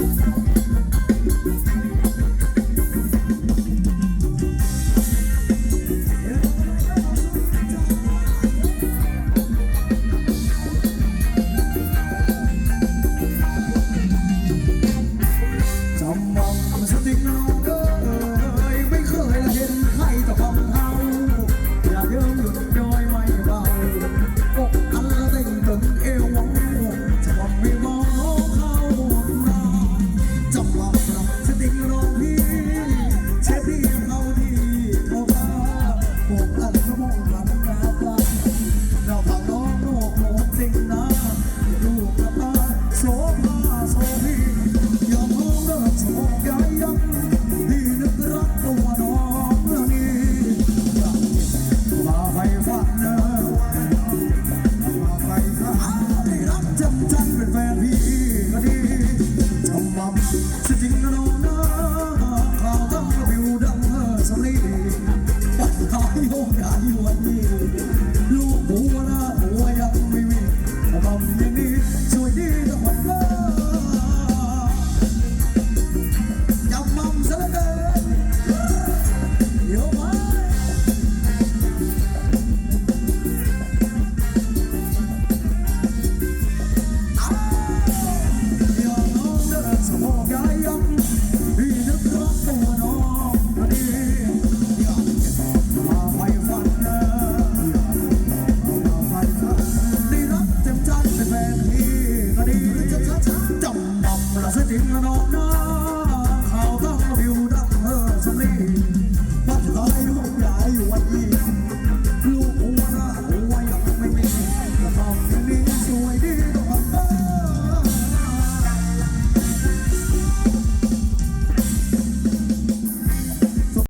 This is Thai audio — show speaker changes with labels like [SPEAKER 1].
[SPEAKER 1] thank you ลูกหัว ที่ก็ดีจ้ำนำละเสียจริงละน้องน้า